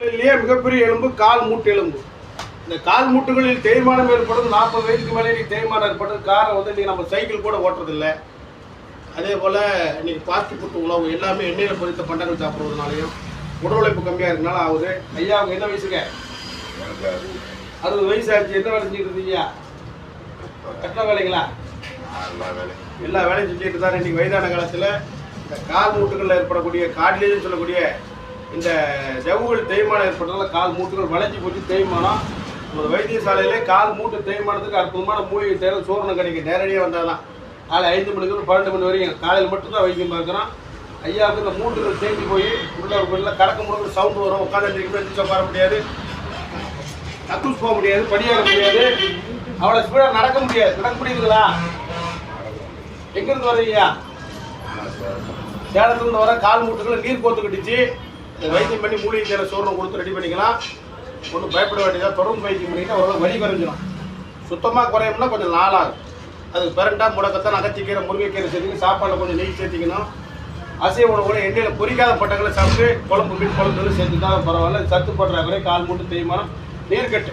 எலும்புகளிலேயே மிகப்பெரிய எலும்பு கால் மூட்டு எலும்பு. இந்த கால் மூட்டுகளில் தேய்மானம் ஏற்படும் நாற்பது வயதுக்கு மேலே இன்றைக்கி தேய்மானம் ஏற்படும் காரை வந்து இன்றைக்கி நம்ம சைக்கிள் கூட ஓட்டுறதில்ல. அதே போல் இன்றைக்கி பாஸ்ட் ஃபுட் உணவு எல்லாமே எண்ணெயில் பொறித்த பண்டங்கள் சாப்பிட்றதுனாலையும் உடல் உழைப்பு கம்மியாக இருக்கனால ஆகுது. ஐயா அவங்க என்ன வயசுங்க? அறுபது வயசு ஆச்சு என்ன வேலை செஞ்சுட்டு இருந்தீங்க கட்டின வேலைங்களா? எல்லா வேலையும் செஞ்சுட்டு தான் இன்னைக்கு வயதான காலத்தில். இந்த கால் மூட்டுகளில் ஏற்படக்கூடிய கார்டிலேஜ் சொல்லக்கூடிய இந்த ஜவுகள் தேய்மானம் ஏற்பட்டதால் கால் மூட்டுகள் வளைஞ்சி போச்சு. தேய்மானம் ஒரு வைத்தியசாலையிலே கால் மூட்டு தேய்மானத்துக்கு அற்புதமான மூலிகை தேவை சூரணம் கிடைக்கும் நேரடியாக வந்தால் தான் காலை ஐந்து மணிக்கு பன்னெண்டு மணி வரைக்கும் காலையில் மட்டும்தான் வைத்தியம் பார்க்குறோம் ஐயாவுக்கு இந்த மூட்டுகள் தேங்கி போய் உள்ள உள்ள கடக்க முடியும் சவுண்டு வரும். உட்காந்து எந்திரிக்க உட்கார முடியாது. கக்கூஸ் போக முடியாது. படியேற முடியாது. அவ்வளோ ஸ்பீடாக நடக்க முடியாது. நடக்க முடியுதுங்களா? எங்கேருந்து வரீங்க சேலத்துலேருந்து வர கால் மூட்டுகளை நீர் கோத்துக்கிட்டுச்சு வைத்தியம் பண்ணி மூலிகை தேவை சோர்ணம் கொடுத்து ரெடி பண்ணிக்கலாம் ஒன்றும் பயப்பட வேண்டியதாக தொடர்ந்து வைத்தியம் பண்ணிங்கன்னா ஓரளவு வலி குறைஞ்சிடும் சுத்தமாக குறையும்னா கொஞ்சம் நாளாகும். அதுக்கு பிறண்டா முடக்கத்தான் அகத்திக்கீரை முருங்கைக்கீரை சேர்த்துக்கணும் சாப்பாடில் கொஞ்சம் நெய் சேர்த்திக்கணும். அசைவ உணவுகளை எண்ணெயில் பொறிக்காத பட்டங்களை சாப்பிட்டு குழம்பு மீன் குழம்பு தான் பரவாயில்ல. சத்து போடுற வரை கால் மூட்டு தேய்மானம் நீர்க்கட்டு